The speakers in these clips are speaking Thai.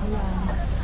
A 呀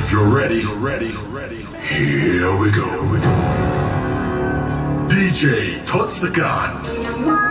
If you're ready, ready, ready, here we go. DJ Toxican.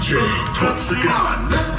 DJ Toxican.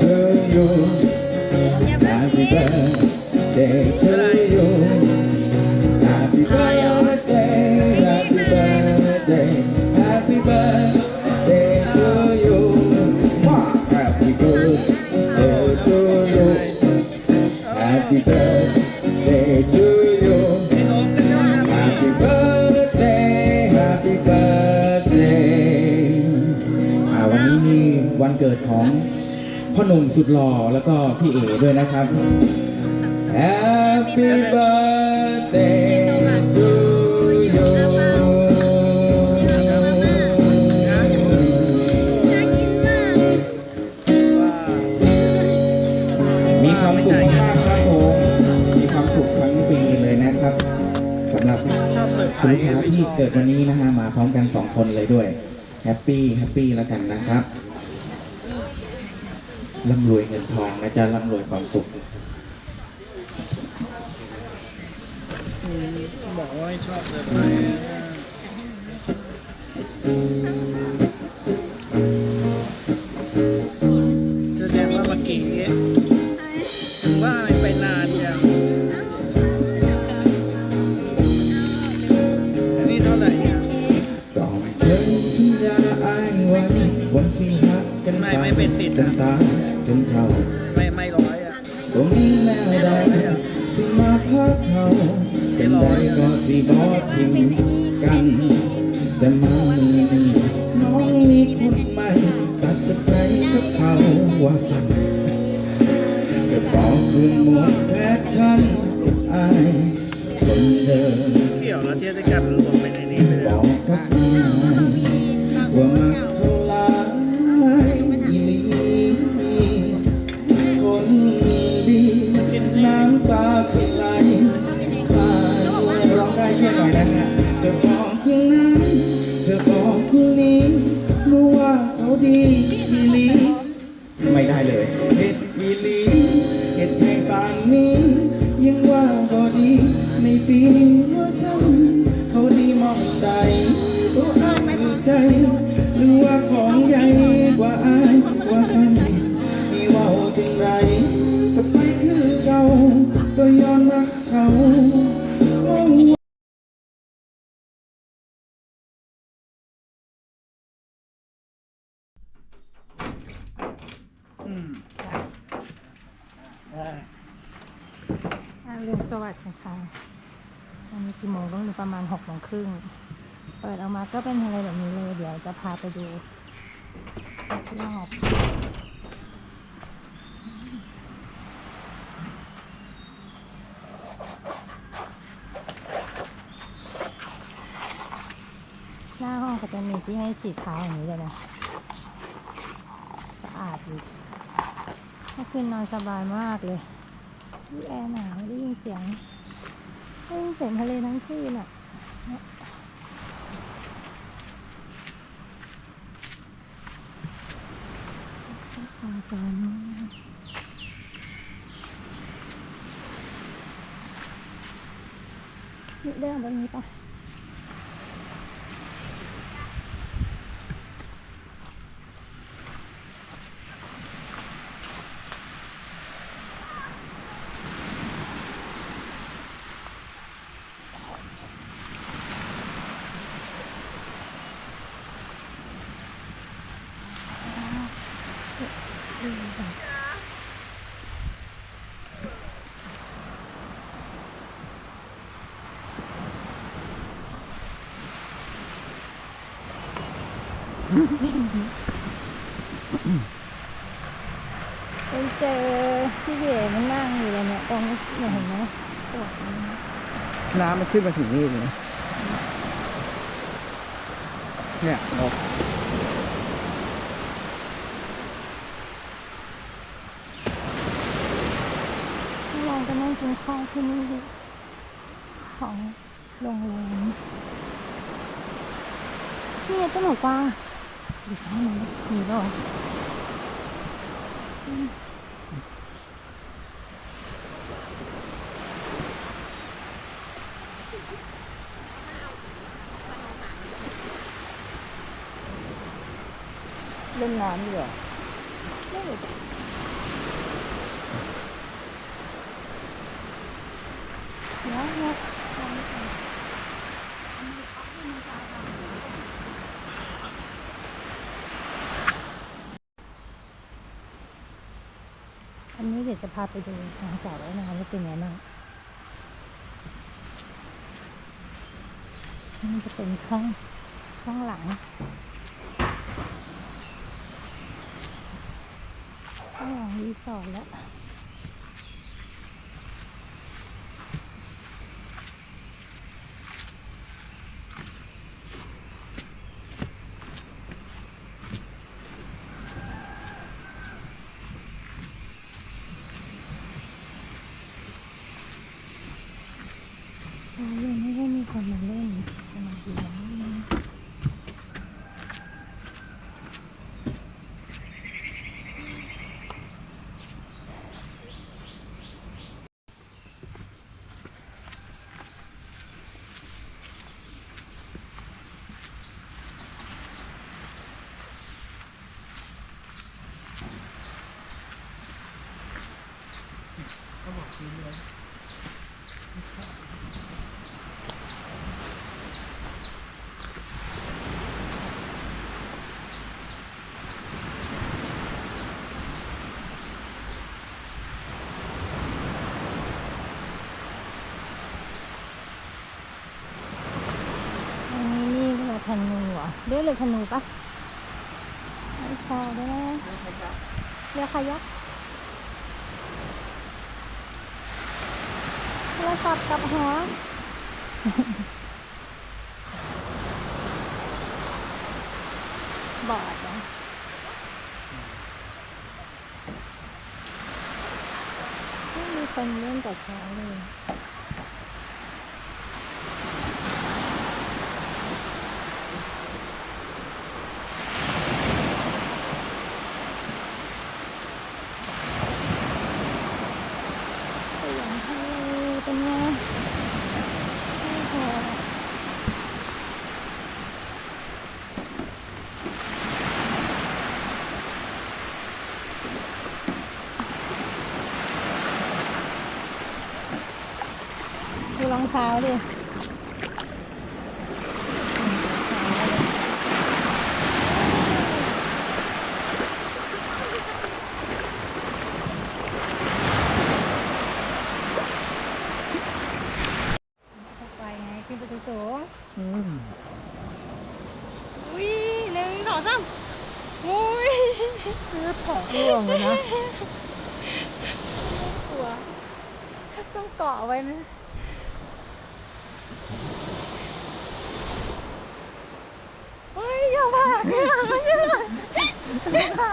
สุ สุดหล่อแล้วก็พี่เอด้วยนะครับ Happy birthday to you มีความสุขมากๆครับผม มีความสุขทั้งปีเลยนะครับสำหรับชอบเปิดไฟคุณลูกค้าที่เกิดวันนี้นะฮะมาพร้อมกันสองคนเลยด้วยแฮปปี้แฮปปี้แล้วกันนะครับ ร่ำรวยเงินทองนะจ๊ะร่ำรวยความสุขบอกว่าชอบเลยแสดงว่าเมื่อกี้ถึงว่าไปนานยังอันนี้เท่าไหร่เนี่ยก่อนเธอสัญญาอ้ายไว้วันสิหักกันไม่ไม่เป็นติดจนตาย จนเท่าไม่ไม่ร้อยอะก็มีแนวใดสิมาพักเขาจังใดก็สิบอทิ้งกัน แต่มามือนี้น้องมีคนใหม่ ตัดจากไหนกับเขาว่าสั่นจะบอกคืนหมดแพชชั่นกับอายคนเดิมเกี่ยวแล้วเทียบด้วยกันรวมเป็นในนี้ไปบแล้อวกกับอายว่า ครึ่ง เปิดออกมาก็เป็นอะไรแบบนี้เลย เดี๋ยวจะพาไปดูรอบหน้าห้องก็จะมีที่ให้ฉีดเท้าอย่างนี้เลยนะ สะอาดดีเมื่อคืนนอนสบายมากเลย ที่แอร์หนาวได้ยินเสียงได้ยินเสียงทะเลทั้งคืนอะเนี่ย สอนสอนนี่เดินแบบนี้ปะ ไปเจอพี่เก๋มันนั่งอยู่เลยเนี่ยตรงนี้เนี่ยเห็นไหมปวดนี้น้ำมันขึ้นมาถึงนี่เลยนะเนี่ยนกลองไปนั่งกินข้าวที่นี่ดิของโรงแรมนี่ไงต้นหนูกวา งอยู่ข้างนี้มีป่าวะอืม เล่นน้ำดีกว่า เดี๋ ยวจะพาไปดูทางสาวว่ายน้ำว่าเป็นไงบ้างนี่จะเป็นข้างข้างหลัง ข้างหลังรีสอร์ทแล้ว ช่ยังไม่ได้มีคนมาเล่นประมาณกี่วันนี้อันนี้นี่เรือ ธนูเหรอเรียกเรือธนูปะไม่ใช่ได้ไหมเรือคายักเรือสับกับหัวบอดเหรอไม่มีคนเล่นแต่เช้าเลยเสียงทะเลเป็นไง ดู รองเท้าดิ ไปไงขึ้นไปสูง อืม ๆอุ้ยหนึ่งสองสามอุ้ย ของร่วงเลยนะ กลัวต้องเกาะไว้นะเฮ้ยอย่าผ่าอย่าอย่าอย่าผ่า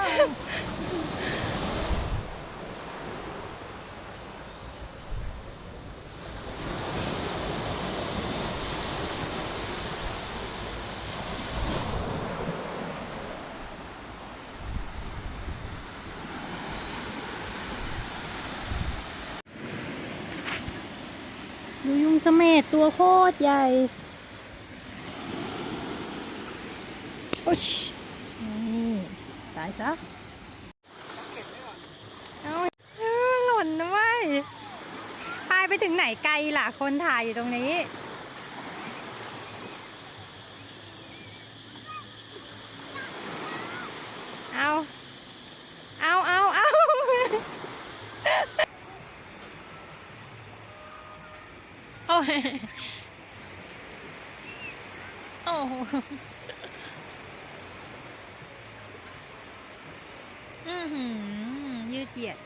ดูยุงเสมดตัวโคตรใหญ่โอ๊ยนี่ ตายซะเอาหล่นนะเว้ยพายไปถึงไหนไกลล่ะ คนถ่ายอยู่ตรงนี้ เอา เอาเอาเอาโอ้ย โอ้โหอือหือยืดเหยียด